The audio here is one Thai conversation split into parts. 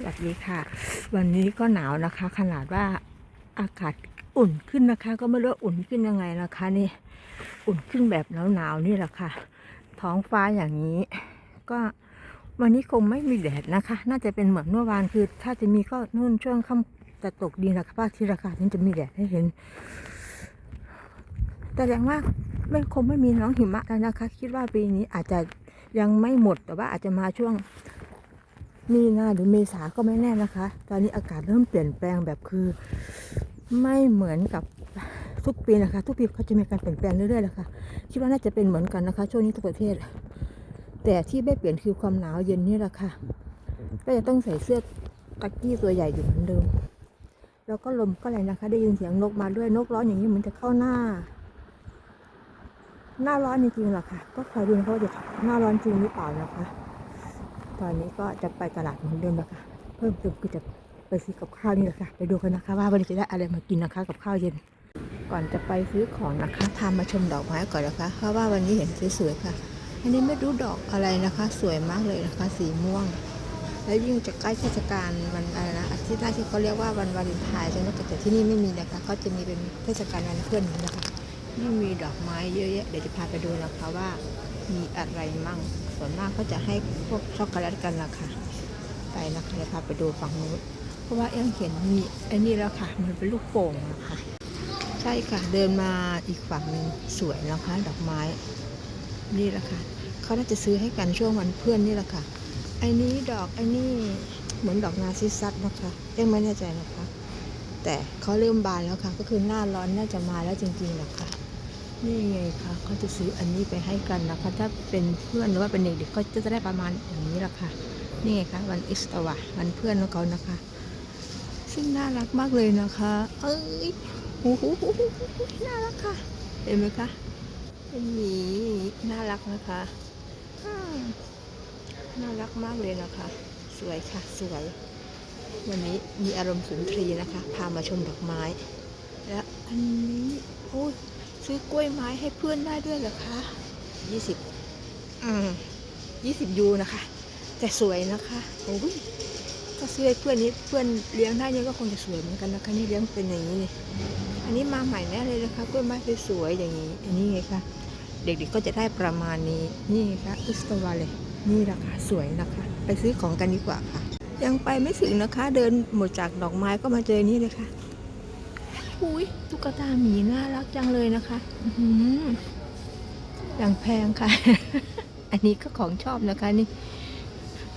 สวัสดีค่ะ วันนี้ก็หนาวนะคะ ขนาดว่าอากาศอุ่นขึ้นนะคะ ก็ไม่รู้อุ่นขึ้นยังไงนะคะนี่อุ่นขึ้นแบบหนาวๆนี่แหละค่ะ ท้องฟ้าอย่างนี้ ก็วันนี้คงไม่มีแดดนะคะ น่าจะเป็นเหมือนเมื่อวานคือ ถ้าจะมีก็นู่นช่วงค่ำจะตกดีนะคะภาคที่ราคาถึงจะมีแดดให้เห็น แต่แรงว่าไม่คงไม่มีน้องหิมะแล้วนะคะ คิดว่าปีนี้อาจจะยังไม่หมดแต่ว่าอาจจะมาช่วง มีนาหรือเมษาก็ไม่แน่นะคะ ตอนนี้อากาศเริ่มเปลี่ยนแปลงแบบคือ ไม่เหมือนกับทุกปีนะคะ ทุกปีเขาจะมีการเปลี่ยนแปลงเรื่อยๆเลยค่ะคิดว่าน่าจะเป็นเหมือนกันนะคะ ช่วงนี้ทุกประเทศ แต่ที่ไม่เปลี่ยนคือความหนาวเย็นนี่แหละค่ะ ก็จะต้องใส่เสื้อตะกี้ตัวใหญ่อยู่เหมือนเดิม แล้วก็ลมก็แรงนะคะ ได้ยินเสียงนกมาด้วยนกร้องอย่างนี้เหมือนจะเข้าหน้า หน้าร้อนจริงๆหรอค่ะ ก็คอยดูนะคะว่าจะหน้าร้อนจริงหรือเปล่านะคะ ตอนนี้ก็จะไปตลาดเหมือนเดิมแล้วค่ะ เพิ่มเติมคือจะไปซื้อกับข้าวนี่แหละค่ะ ไปดูกันนะคะ ว่าวันนี้จะได้อะไรมากินนะคะกับข้าวเย็น ก่อนจะไปซื้อของนะคะพามาชมดอกไม้ก่อนนะคะ เพราะว่าวันนี้เห็นสวยๆค่ะ อันนี้ไม่รู้ดอกอะไรนะคะ สวยมากเลยนะคะ สีม่วง แล้วยิ่งจะใกล้เทศกาลวันอะไรนะอาทิตย์หน้าที่เขาเรียกว่าวันวาเลนไทน์ใช่ไหมแต่ที่นี่ไม่มีนะคะ ก็จะมีเป็นเทศกาลวันเพื่อนนะคะยิ่งมีดอกไม้เยอะแยะเดี๋ยวจะพาไปดูนะคะว่ามีอะไรมั่ง ส่วนมากก็จะให้พวกช็อกโกแลตกันละค่ะ ไปนะคะเดี๋ยวพาไปดูฝั่งนู้นเพราะว่ายังเห็นมีไอ้นี่แล้วค่ะ มันเป็นลูกโป่งนะคะใช่ค่ะ เดินมาอีกฝั่งหนึ่งสวยนะคะดอกไม้ นี่แหละค่ะเขาน่าจะซื้อให้กันช่วงวันเพื่อนนี่แหละค่ะไอ้นี้ดอกไอ้นี่เหมือนดอกนาซิซัสนะคะยังไม่แน่ใจนะคะ แต่เขาเริ่มบานแล้วค่ะ ก็คือหน้าร้อนน่าจะมาแล้วจริงๆนะคะ นี่ไงคะเขาจะซื้ออันนี้ไปให้กันนะคะ ถ้าเป็นเพื่อนหรือว่าเป็นเด็กๆก็จะได้ประมาณอย่างนี้แหละค่ะนี่ไงคะวันอิสตวะวันเพื่อนของเขานะคะ ซึ่งน่ารักมากเลยนะคะ เอ้ยหูหูหูหูหูน่ารักค่ะ เห็นไหมคะเป็นหมีน่ารักนะคะน่ารักมากเลยนะคะ สวยค่ะสวย วันนี้มีอารมณ์สุนทรีนะคะ พามาชมดอกไม้ และอันนี้โอ้ย ซื้อกล้วยไม้ให้เพื่อนได้ด้วยเหรอคะยี่สิบอืมยี่สิบยูนะคะ แต่สวยนะคะโอ้ยถ้าซื้อให้เพื่อนนี้เพื่อนเลี้ยงได้เนี่ยก็คงจะสวยเหมือนกันนะคะนี่เลี้ยงเป็นอย่างนี้เลยอันนี้มาใหม่แน่เลยนะคะกล้วยไม้สวยๆอย่างนี้อันนี้ไงคะเด็กๆก็จะได้ประมาณนี้นี่ไงคะอุสตวาเลยนี่ราคาสวยนะคะ ไปซื้อของกันดีกว่าค่ะ ยังไปไม่ถึงนะคะ เดินหมดจากดอกไม้ก็มาเจอนี่เลยค่ะ อุ้ยตุ๊กตาหมีน่ารักจังเลยนะคะอื้อหืออย่างแพงค่ะ อันนี้ก็ของชอบนะคะนี่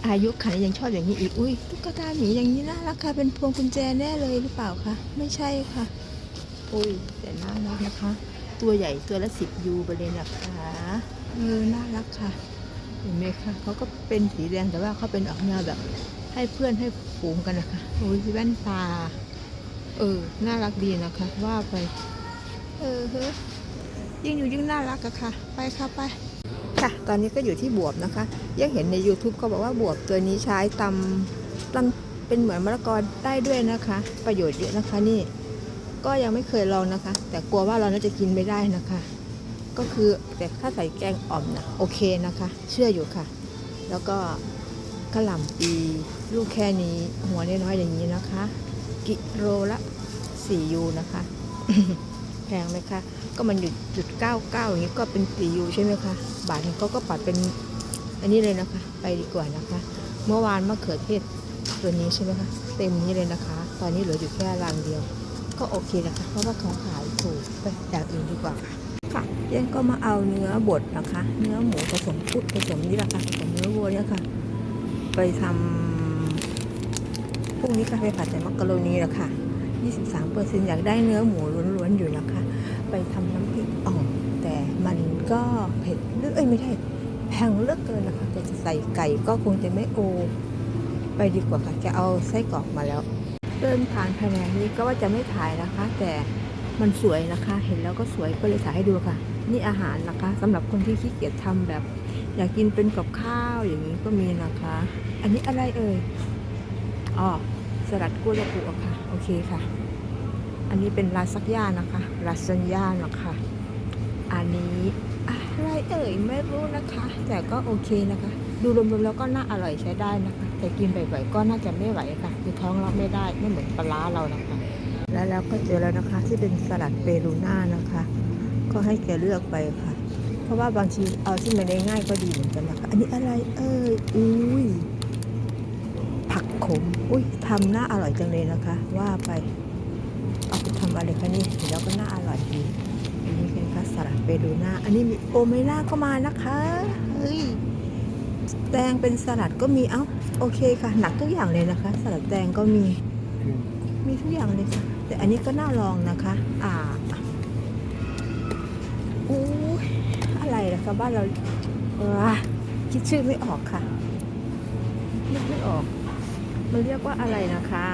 อายุขันยังชอบอย่างนี้อีก อุ้ยตุ๊กตาหมีอย่างนี้น่ารักค่ะ เป็นพวงกุญแจแน่เลยหรือเปล่าคะไม่ใช่ค่ะ อุ้ยแต่น่ารักนะคะ ตัวใหญ่ตัวละสิบยูไปเลยนะคะเออน่ารักค่ะเห็นไหมคะเขาก็เป็นสีแดงแต่ว่าเขาเป็นออกแนวแบบ ให้เพื่อนให้ฝูงกันนะคะโอ้ยแว่นตา เออ น่ารักดีนะคะ ว่าไป เออเฮ้ยยิ่งอยู่ยิ่งน่ารักอะค่ะ ไปค่ะไป ค่ะ ตอนนี้ก็อยู่ที่บวบนะคะ ยังเห็นใน YouTube ก็บอกว่าบวบตัวนี้ใช้ตำตำเป็นเหมือนมะละกอได้ด้วยนะคะ ประโยชน์เยอะนะคะนี่ ก็ยังไม่เคยลองนะคะ แต่กลัวว่าเราน่าจะกินไม่ได้นะคะ ก็คือแต่ถ้าใส่แกงอ่อมนะโอเคนะคะ เชื่ออยู่ค่ะ แล้วก็กระหล่ำปีลูกแค่นี้หัวน้อยๆอย่างนี้นะคะ กิโลละ4ยูนะคะ แพงไหมคะ ก็มันหยุดจุดเก้าเก้าอย่างนี้ก็เป็น4ยูใช่ไหมคะ บาทหนึงเขาก็ปัดเป็นอันนี้เลยนะคะ ไปดีกว่านะคะ เมื่อวานมะเขือเทศตัวนี้ใช่ไหมคะ เต็มนี้เลยนะคะ ตอนนี้เหลืออยู่แค่รางเดียว ก็โอเคนะคะ เพราะว่าเขาขายถูกไปอย่างอื่นดีกว่าค่ะค่ะเยังก็มาเอาเนื้อบดนะคะ เนื้อหมูผสมพุดผสมนี่แหละค่ะผสมเนื้อวัวเนี่ยค่ะ ไปทำ พรุ่งนี้ก็ไปผัดใส่มักกะโรนีแหละค่ะ 23เปอร์เซ็นต์อยากได้เนื้อหมูล้วนๆอยู่นะคะไปทำน้ำพริกอ่อง แต่มันก็เผ็ดเลือเอ้ยไม่ใช่แพงเลือกเกินนะคะจะใส่ไก่ก็คงจะไม่โอ ไปดีกว่าค่ะ จะเอาไส้กรอกมาแล้วเดินผ่านแผนกนี้ก็ว่าจะไม่ถ่ายนะคะ แต่มันสวยนะคะ เห็นแล้วก็สวยก็เลยถ่ายให้ดูค่ะ นี่อาหารนะคะสำหรับคนที่ขี้เกียจทำแบบ อยากกินเป็นกับข้าวอย่างนี้ก็มีนะคะ อันนี้อะไรเอ่ยอ๋อ สลัดกุ้งและปูอะค่ะ โอเคค่ะ อันนี้เป็นลาซักย่านะคะลาซานย่านะคะ อันนี้อะไรเอ่ยไม่รู้นะคะ แต่ก็โอเคนะคะ ดูรวมๆแล้วก็น่าอร่อยใช้ได้นะคะ แต่กินบ่อยๆก็น่าจะไม่ไหวค่ะคือท้องรับไม่ได้ไม่เหมือนปลาเรานะคะ แล้วแล้วก็เจอแล้วนะคะ ที่เป็นสลัดเปรูน่านะคะ ก็ให้แกเลือกไปค่ะ เพราะว่าบางทีเอาที่มันได้ง่ายก็ดีเหมือนกันนะคะ อันนี้อะไรเอ่ยอุ้ย ขม อุ้ยทำน่าอร่อยจังเลยนะคะ ว่าไปเอาไปทำอะไรคะนี่เห็นแล้วก็น่าอร่อยดีอันนี้เป็นคะสลัดเปรูน่าอันนี้มีโอเมล่าก็มานะคะเฮ้ยแตงเป็นสลัดก็มีเอ้าโอเคค่ะ หนักทุกอย่างเลยนะคะ สลัดแตงก็มี มีทุกอย่างเลยค่ะแต่อันนี้ก็น่าลองนะคะ อ่าอู้อะไรนะคะบ้านเราว้าคิดชื่อไม่ออกค่ะนึกไม่ออก มันเรียกว่าอะไรนะคะ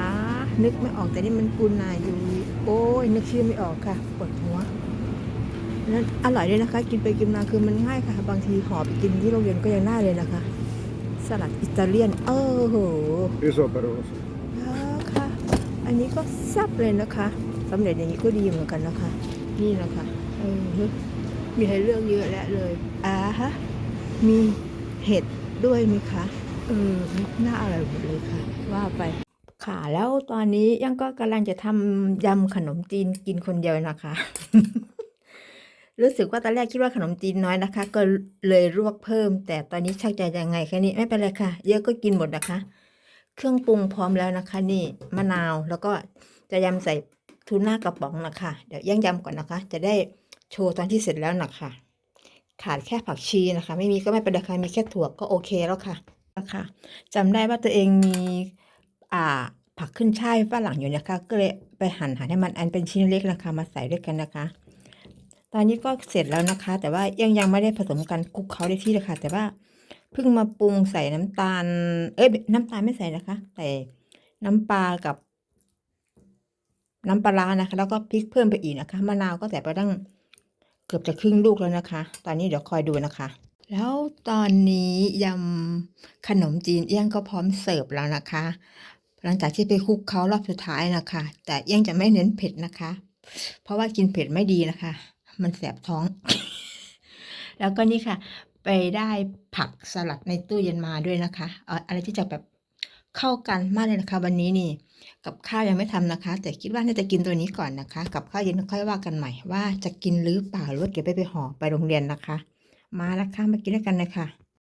นึกไม่ออกแต่นี่มันปูนาอยู่โอ้ยนึกชื่อไม่ออกค่ะปวดหัวนั้นอร่อยเลยนะคะ กินไปกินมาคือมันง่ายค่ะ บางทีห่อไปกินที่โรงเรียนก็ยังน่าเลยนะคะ สลัดอิตาเลียนเออโห Risotto ค่ะ อันนี้ก็แซ่บเลยนะคะสำเร็จอย่างนี้ก็ดีเหมือนกันนะคะ นี่นะคะเออมีให้เลือกเยอะแยะเลยอ่าฮะมีเห็ดด้วยไหมคะ เออน่าอร่อยหมดเลยค่ะ ว่าไปค่ะแล้วตอนนี้ยังก็กำลังจะทำยำขนมจีนกินคนเดียวนะคะ รู้สึกว่าตอนแรกคิดว่าขนมจีนน้อยนะคะ ก็เลยลวกเพิ่ม แต่ตอนนี้ชักจะยังไงแค่นี้ไม่เป็นไรค่ะ เยอะก็กินหมดนะคะ เครื่องปรุงพร้อมแล้วนะคะ นี่มะนาวแล้วก็จะยำใส่ทูน่ากระป๋องนะคะ เดี๋ยวย่างยำก่อนนะคะ จะได้โชว์ตอนที่เสร็จแล้วนะคะขาดแค่ผักชีนะคะ ไม่มีก็ไม่เป็นไรค่ะมีแค่ถั่วก็โอเคแล้วค่ะ นะคะจำได้ว่าตัวเองมีอ่าผักขึ้นช่ายฝรั่งอยู่นะคะ ก็เลยไปหั่นหั่นให้มันอันเป็นชิ้นเล็กนะคะ มาใส่ด้วยกันนะคะ ตอนนี้ก็เสร็จแล้วนะคะ แต่ว่ายังยังไม่ได้ผสมกันคลุกเคล้าได้ที่เลยค่ะ แต่ว่าเพิ่งมาปรุงใส่น้ำตาล เอ้ยน้ำตาลไม่ใส่นะคะ ใส่น้ำปลากับ น้ำปลาร้านะคะ แล้วก็พริกเพิ่มไปอีกนะคะมะนาวก็ใส่ไปตั้งเกือบจะครึ่งลูกแล้วนะคะ ตอนนี้เดี๋ยวคอยดูนะคะ แล้วตอนนี้ยำขนมจีนเอี้ยงก็พร้อมเสิร์ฟแล้วนะคะ หลังจากที่ไปคลุกเคล้ารอบสุดท้ายนะคะ แต่เอี้ยงจะไม่เน้นเผ็ดนะคะ เพราะว่ากินเผ็ดไม่ดีนะคะ มันแสบท้อง แล้วก็นี่ค่ะ ไปได้ผักสลัดในตู้เย็นมาด้วยนะคะเอออะไรที่จะแบบเข้ากันมากเลยนะคะ วันนี้นี่ กับข้าวยังไม่ทำนะคะ แต่คิดว่าน่าจะกินตัวนี้ก่อนนะคะ กับข้าวเย็นค่อยว่ากันใหม่ว่าจะกินหรือเปล่าหรือว่าเก็บไปไปห่อไปโรงเรียนนะคะ มาแล้วค่ะมากินล้วกันนะคะ